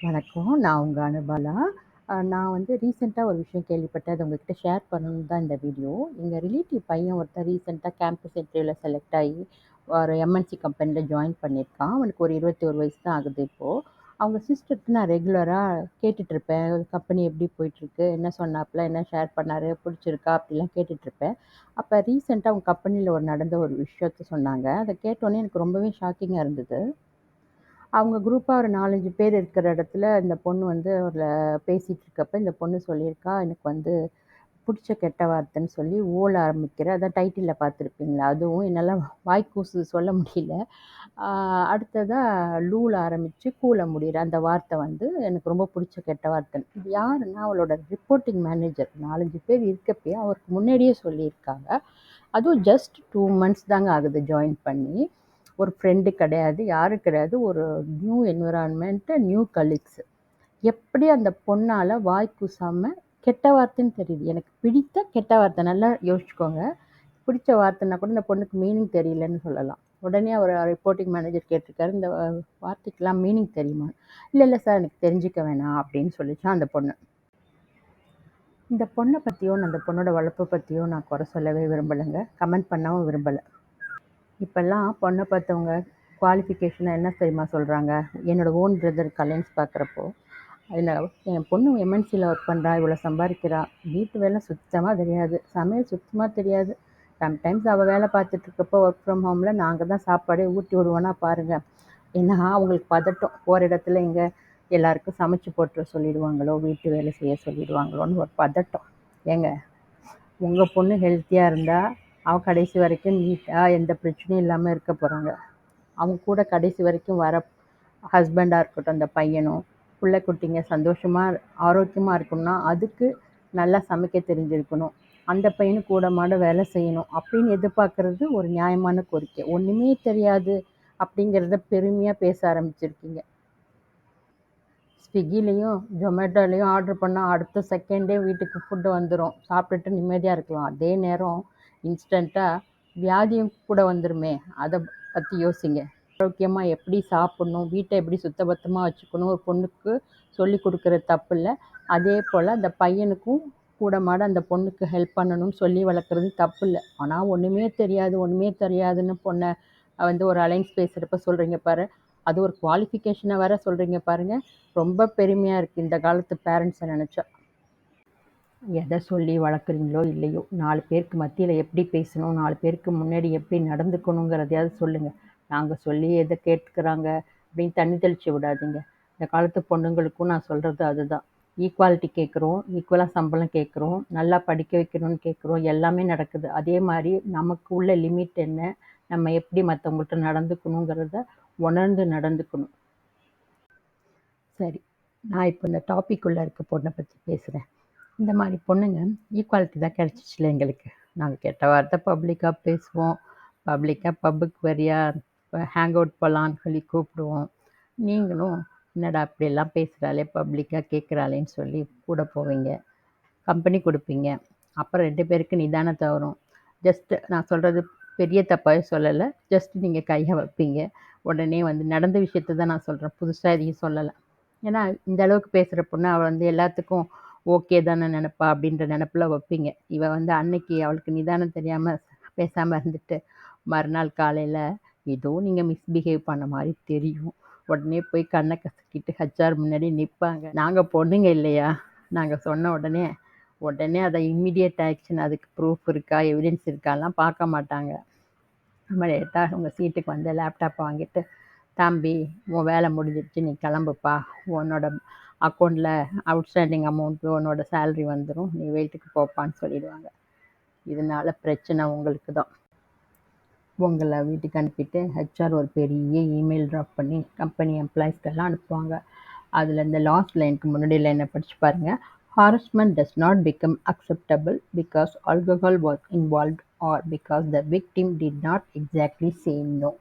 வணக்கம். நான் உங்கள் அனுபாலா. நான் வந்து ரீசெண்டாக ஒரு விஷயம் கேள்விப்பட்டேன். அத உங்ககிட்ட ஷேர் பண்ணணும் தான் இந்த வீடியோ. எங்கள் ரிலேட்டிவ் பையன் ஒருத்தன் ரீசெண்டாக கேம்பஸ் இன்டர்வியூவில் செலக்ட் ஆகி, ஒரு எம்என்சி கம்பெனியில் ஜாயின் பண்ணியிருக்கான். அவனுக்கு ஒரு 21 வயசு தான் ஆகுது இப்போது அவங்க சிஸ்டர்க்கு நான் ரெகுலராக கேட்டுட்ருப்பேன். கம்பெனி எப்படி போயிட்டுருக்கு? என்ன சொன்னாப்ல? என்ன ஷேர் பண்ணார் பிடிச்சிருக்கா அப்படிலாம் கேட்டுட்ருப்பேன். அப்போ ரீசெண்டாக அவங்க கம்பெனியில் ஒரு நடந்த ஒரு விஷயத்த சொன்னாங்க. அதை கேட்டோன்னே எனக்கு ரொம்பவே ஷாக்கிங்காக இருந்தது. அவங்க குரூப்பாக ஒரு 4, 5 பேர் இருக்கிற இடத்துல இந்த பொண்ணு வந்து அவரில் பேசிகிட்டு இருக்கப்ப, இந்த பொண்ணு சொல்லியிருக்கா, எனக்கு வந்து பிடிச்ச கெட்ட வார்த்தைன்னு சொல்லி ஓல ஆரம்பிக்கிற அதான் டைட்டிலில் பார்த்துருப்பீங்களா? அதுவும் என்னால் வாய்க்கூசு சொல்ல முடியல. அடுத்ததாக லூல ஆரம்பித்து கூல முடியிற அந்த வார்த்தை வந்து எனக்கு ரொம்ப பிடிச்ச கெட்ட வார்த்தைன்னு. இது யாருன்னா, அவளோட ரிப்போர்ட்டிங் மேனேஜர். 4, 5 பேர் இருக்கப்பயே அவருக்கு முன்னாடியே சொல்லியிருக்காங்க. அதுவும் ஜஸ்ட் டூ மந்த்ஸ் தாங்க ஆகுது ஜாயின் பண்ணி. ஒரு ஃப்ரெண்டு கிடையாது, யாரும் கிடையாது. ஒரு நியூ என்விரான்மெண்ட்டு நியூ கலீக்ஸ். எப்படி அந்த பொண்ணால் வாய் கூசாமல் கெட்ட வார்த்தைன்னு தெரியுது. எனக்கு பிடித்த கெட்ட வார்த்தை. நல்லா யோசிச்சுக்கோங்க. பிடிச்ச வார்த்தைன்னா கூட இந்த பொண்ணுக்கு மீனிங் தெரியலன்னு சொல்லலாம். உடனே அவர் ரிப்போர்ட்டிங் மேனேஜர் கேட்டிருக்காரு, "இந்த வார்த்தைக்கெலாம் மீனிங் தெரியுமா?" இல்லை இல்லை சார் எனக்கு தெரிஞ்சுக்க வேணாம்" அப்படின்னு சொல்லிச்சான் அந்த பொண்ணு. இந்த பொண்ண நான் அந்த பொண்ணோட வளர்ப்பு பற்றியும் நான் குறை சொல்லவே விரும்பலைங்க கமெண்ட் பண்ணவும் விரும்பலை இப்போல்லாம் பொண்ணை பார்த்தவங்க குவாலிஃபிகேஷனை என்ன தெரியுமா சொல்கிறாங்க என்னோட ஓன் பிரதர் கலைன்ஸ் பார்க்குறப்போ, அதில் என் பொண்ணு எம்என்சியில் ஒர்க் பண்ணுறா இவ்வளோ சம்பாதிக்கிறா வீட்டு வேலை சுத்தமாக தெரியாது, சமையல் சுத்தமாக தெரியாது. சம்டைம்ஸ் அவள் வேலை பார்த்துட்ருக்கப்போ ஒர்க் ஃப்ரம் ஹோம்ல நாங்கள் தான் சாப்பாடே ஊட்டி விடுவோன்னா பாருங்கள் ஏன்னா அவங்களுக்கு பதட்டம். போகிற இடத்துல இங்கே எல்லாருக்கும் சமைச்சு போட்டு சொல்லிடுவாங்களோ, வீட்டு வேலை செய்ய சொல்லிடுவாங்களோன்னு ஒரு பதட்டம். ஏங்க உங்கள் பொண்ணு ஹெல்த்தியாக இருந்தால் அவன் கடைசி வரைக்கும் நீட்டாக எந்த பிரச்சனையும் இல்லாமல் இருக்க போகிறாங்க அவங்க கூட கடைசி வரைக்கும் வர ஹஸ்பண்டாக இருக்கட்டும், அந்த பையனும், பிள்ளை குட்டிங்க சந்தோஷமாக ஆரோக்கியமாக இருக்கணும்னா, அதுக்கு நல்லா சமைக்க தெரிஞ்சிருக்கணும். அந்த பையனும் கூட மாட வேலை செய்யணும். அப்படின்னு எதிர்பார்க்கறது ஒரு நியாயமான கோரிக்கை. ஒன்றுமே தெரியாது அப்படிங்கிறத பெருமையாக பேச ஆரம்பிச்சிருக்கீங்க. ஸ்விக்கிலையும் ஜொமேட்டோலையும் ஆர்டர் பண்ணால் அடுத்த செகண்டே வீட்டுக்கு ஃபுட்டு வந்துடும் சாப்பிட்டுட்டு நிம்மதியாக இருக்கலாம். அதே நேரம் இன்ஸ்டண்ட்டாக வியாதியும் கூட வந்துருமே! அதை பற்றி யோசிங்க. ஆரோக்கியமாக எப்படி சாப்பிட்ணும் வீட்டை எப்படி சுத்தபத்தமாக வச்சுக்கணும் ஒரு பொண்ணுக்கு சொல்லிக் தப்பு இல்லை அதே போல் அந்த பையனுக்கும் கூட மாட அந்த பொண்ணுக்கு ஹெல்ப் பண்ணணும்னு சொல்லி வளர்க்குறது தப்பில்லை. ஆனால் ஒன்றுமே தெரியாது, ஒன்றுமே தெரியாதுன்னு பொண்ணை வந்து ஒரு அலைன்ஸ் பேசுகிறப்ப சொல்கிறீங்க பாரு, அது ஒரு குவாலிஃபிகேஷனை வேற சொல்கிறீங்க பாருங்கள் ரொம்ப பெருமையாக இருக்குது இந்த காலத்து பேரண்ட்ஸை நினச்சா. எதை சொல்லி வளர்க்குறீங்களோ இல்லையோ, நாலு பேருக்கு மத்தியில் எப்படி பேசணும், நாலு பேருக்கு முன்னாடி எப்படி நடந்துக்கணுங்கிறதையாவது சொல்லுங்கள் நாங்கள் சொல்லி எதை கேட்டுக்கிறாங்க அப்படின்னு தண்ணி தெளிச்சு விடாதீங்க. இந்த காலத்து பொண்ணுங்களுக்கும் நான் சொல்கிறது அதுதான். ஈக்குவாலிட்டி கேட்குறோம், ஈக்குவலாக சம்பளம் கேட்குறோம், நல்லா படிக்க வைக்கணும்னு கேட்குறோம். எல்லாமே நடக்குது. அதே மாதிரி நமக்கு உள்ள லிமிட் என்ன? நம்ம எப்படி மற்றவங்கள்ட்ட நடந்துக்கணுங்கிறத உணர்ந்து நடந்துக்கணும். சரி. நான் இப்போ இந்த டாபிக் உள்ள இருக்க பொண்ணை பற்றி பேசுகிறேன் இந்த மாதிரி பொண்ணுங்க ஈக்குவாலிட்டி தான் கிடைச்சிச்சுல்ல எங்களுக்கு. நாங்கள் கெட்ட வார்த்தை பப்ளிக்காக பேசுவோம். பப்ளிக்காக பப்புக்கு வரியா? ஹேங் அவுட் போகலான்னு சொல்லி கூப்பிடுவோம். நீங்களும் என்னடா அப்படியெல்லாம் பேசுகிறாளே பப்ளிக்காக கேட்குறாளேன்னு சொல்லி கூட போவீங்க. கம்பெனி கொடுப்பீங்க அப்புறம் ரெண்டு பேருக்கு நிதானத்தை வரும். ஜஸ்ட்டு நான் சொல்கிறது பெரிய தப்பாகவே சொல்லலை ஜஸ்ட் நீங்கள் கையை வைப்பீங்க. உடனே வந்து நடந்த விஷயத்த தான் நான் சொல்கிறேன் புதுசாக எதையும் சொல்லலை ஏன்னா இந்த அளவுக்கு பேசுகிற பொண்ணு அவள் வந்து எல்லாத்துக்கும் ஓகே தானே நினப்பா அப்படின்ற நினப்பில் வைப்பீங்க. இவள் வந்து அன்னைக்கு அவளுக்கு நிதானம் தெரியாமல் பேசாமல் இருந்துட்டு, மறுநாள் காலையில் ஏதோ நீங்கள் மிஸ்பிஹேவ் பண்ண மாதிரி தெரியும். உடனே போய் கண்ணை கசக்கிட்டு ஹச்ஆர் முன்னாடி நிற்பாங்க நாங்கள் பொண்ணுங்க இல்லையா? நாங்கள் சொன்ன உடனே, உடனே அதை இம்மீடியேட் ஆக்ஷன் அதுக்கு ப்ரூஃப் இருக்கா, எவிடன்ஸ் இருக்காலாம் பார்க்க மாட்டாங்க. லேட்டாக உங்கள் சீட்டுக்கு வந்து லேப்டாப் வாங்கிட்டு, "தம்பி உன் வேலை முடிஞ்சிடுச்சு நீ கிளம்புப்பா. உன்னோட அக்கௌண்ட்டில் அவுட்ஸ்டாண்டிங் அமௌண்ட் உன்னோட சேலரி வந்துடும் நீ வீட்டுக்கு போப்பான்னு" சொல்லிடுவாங்க. இதனால பிரச்சனை உங்களுக்கு தான். உங்களை வீட்டுக்கு அனுப்பிட்டு ஹெச்ஆர் ஒரு பெரிய இமெயில் ட்ராப் பண்ணி கம்பெனி எம்ப்ளாயிஸ்க்கெல்லாம் அனுப்புவாங்க. அதில் இந்த லாஸ்ட் லைனுக்கு முன்னாடி லைனை படிச்சு பாருங்கள் "harassment does not become acceptable because alcohol was involve or because the victim did not exactly say no."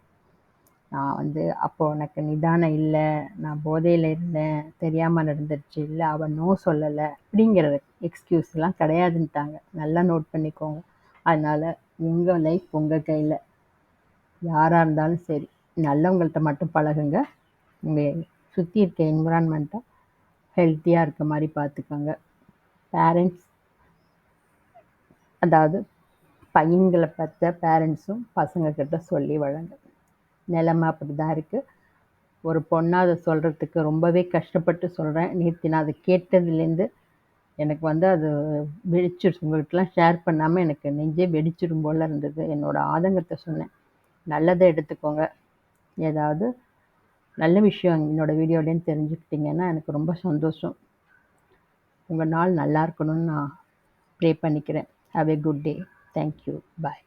நான் வந்து அப்போ எனக்கு நிதானம் இல்லை நான் போதையில் இருந்தேன், தெரியாமல் நடந்துருச்சு, இல்லை அவ நோ சொல்லலை அப்படிங்கிற எக்ஸ்கியூஸ்லாம் கிடையாதுன்ட்டாங்க. நல்லா நோட் பண்ணிக்கோங்க. அதனால் உங்கள் லைஃப் உங்க கையில் யாராக இருந்தாலும் சரி, நல்லவங்கள்ட்ட மட்டும் பழகுங்க. உங்கள் சுற்றி இருக்க என்விரான்மெண்ட்டை ஹெல்த்தியாக இருக்க மாதிரி பார்த்துக்கோங்க பேரண்ட்ஸ் அதாவது பையன்களை பற்ற பேரண்ட்ஸும் பசங்கக்கிட்ட சொல்லி வழங்க நிலமை அப்படி தான் இருக்குது ஒரு பொண்ணாக அதை சொல்கிறதுக்கு ரொம்பவே கஷ்டப்பட்டு சொல்கிறேன் நேற்று நான் அதை கேட்டதுலேருந்து எனக்கு வந்து அது வெடிச்சிருச்சு உங்கள்கிட்டலாம் ஷேர் பண்ணாமல் எனக்கு நெஞ்சே வெடிச்சிடும் போல் இருந்தது. என்னோடய ஆதங்கத்தை சொன்னேன். நல்லதை எடுத்துக்கோங்க. ஏதாவது நல்ல விஷயம் என்னோடய வீடியோலேருந்து தெரிஞ்சுக்கிட்டிங்கன்னா எனக்கு ரொம்ப சந்தோஷம். உங்கள் நாள் நல்லா இருக்கணும்னு நான் ப்ரே பண்ணிக்கிறேன். Have a good day thank you bye